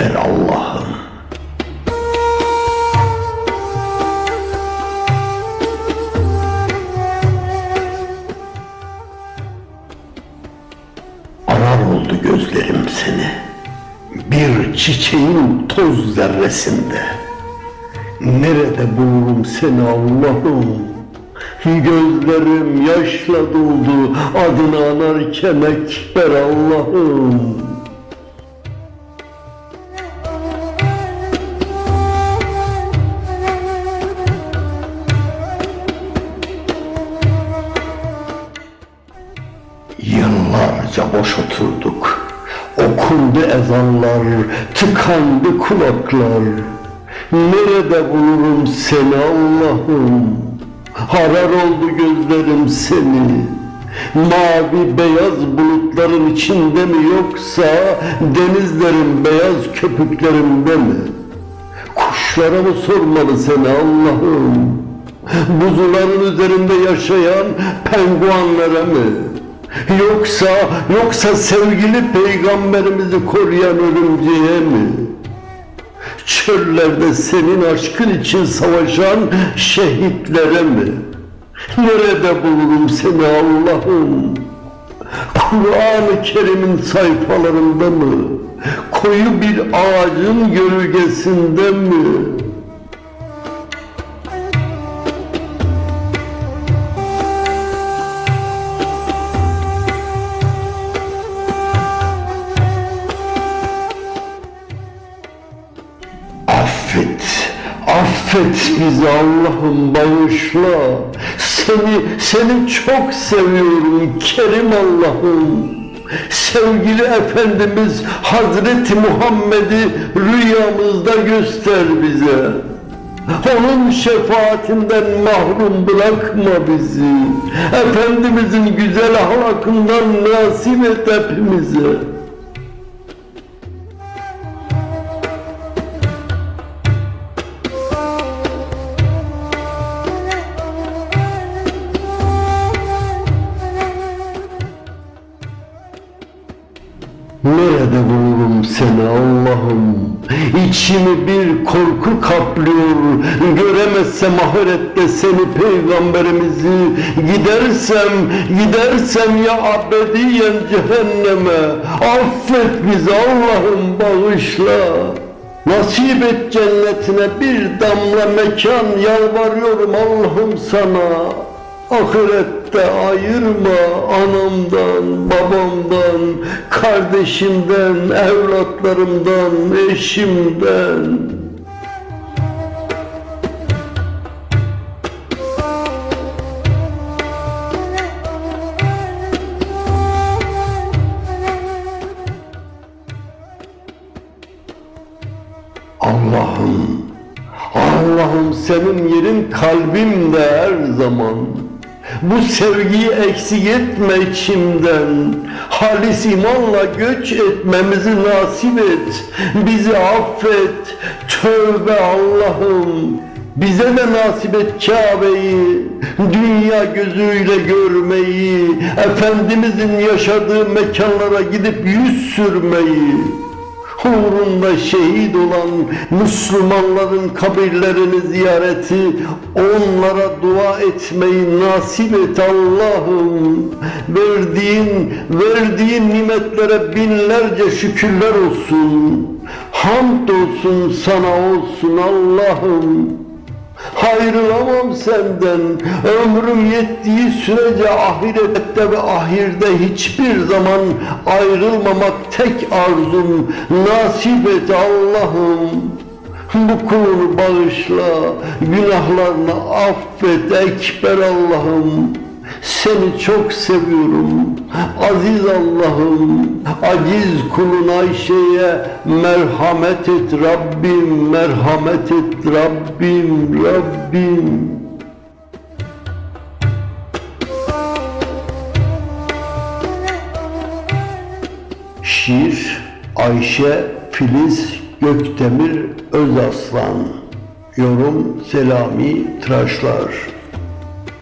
Allah'ım. Arar oldu gözlerim seni. Bir çiçeğin toz zerresinde. Nerede bulurum seni Allah'ım? Gözlerim yaşla doldu adını anarken ekber Allah'ım. Okundu ezanlar, tıkandı kulaklar. Nerede bulurum seni Allah'ım? Harar oldu gözlerim seni. Mavi beyaz bulutların içinde mi yoksa denizlerin beyaz köpüklerinde mi? Kuşlara mı sormalı seni Allah'ım? Buzulların üzerinde yaşayan penguanlara mı? Yoksa, yoksa sevgili peygamberimizi koruyan örümceğe mi? Çöllerde senin aşkın için savaşan şehitlere mi? Nerede bulurum seni Allah'ım? Kur'an-ı Kerim'in sayfalarında mı? Koyu bir ağacın gölgesinde mi? Affet bizi Allah'ım bağışla. Seni, seni çok seviyorum Kerim Allah'ım. Sevgili Efendimiz Hazreti Muhammed'i rüyamızda göster bize. Onun şefaatinden mahrum bırakma bizi. Efendimizin güzel ahlakından nasip et hepimize. Nerede bulurum seni Allah'ım? İçimi bir korku kaplıyor. Göremezsem ahirette seni peygamberimizi. Gidersem, gidersem ya abediyen cehenneme. Affet bizi Allah'ım bağışla. Nasip et cennetine bir damla mekan yalvarıyorum Allah'ım sana. Ahirette ayırma anamdan, babamdan, kardeşimden, evlatlarımdan, eşimden. Allah'ım, Allah'ım senin yerin kalbimde her zaman. Bu sevgiyi eksik etme içimden. Halis imanla göç etmemizi nasip et. Bizi affet. Tövbe Allah'ım. Bize de nasip et Kabe'yi, dünya gözüyle görmeyi, Efendimizin yaşadığı mekanlara gidip yüz sürmeyi uğrunda şehit olan Müslümanların kabirlerini ziyareti, onlara dua etmeyi nasip et Allah'ım. Verdiğin, verdiğin nimetlere binlerce şükürler olsun. Hamd olsun sana olsun Allah'ım. Ayrılamam senden. Ömrüm yettiği sürece ahirette ve ahirde hiçbir zaman ayrılmamak tek arzum. Nasip et Allah'ım. Bu kulunu bağışla, günahlarını affet ekber Allah'ım. Seni çok seviyorum. Aziz Allah'ım, aciz kulun Ayşe'ye merhamet et Rabbim, merhamet et Rabbim, Rabbim. Şiir Ayşe Filiz Gökdemir Özaslan Yorum Selami Tıraşlar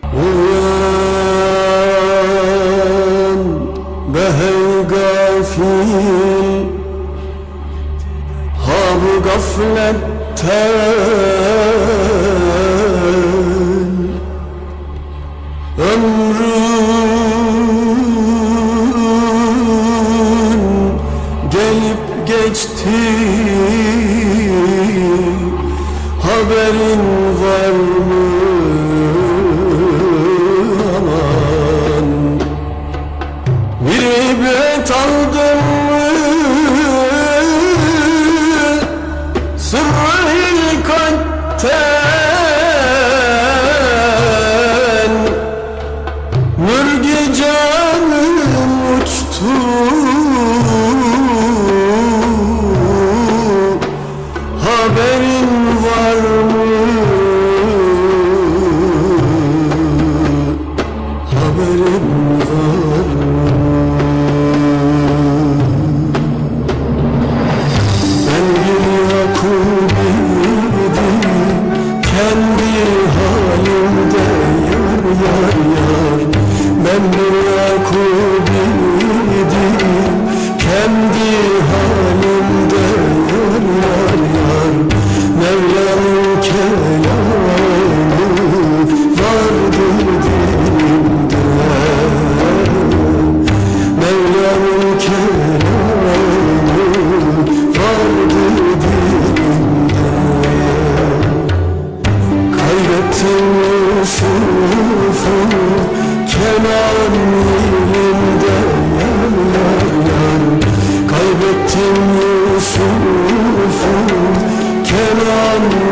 Uyan behey gafil Ha bu gafletten Ömrün gelip geçti Haberin var mı? Turn. Amen.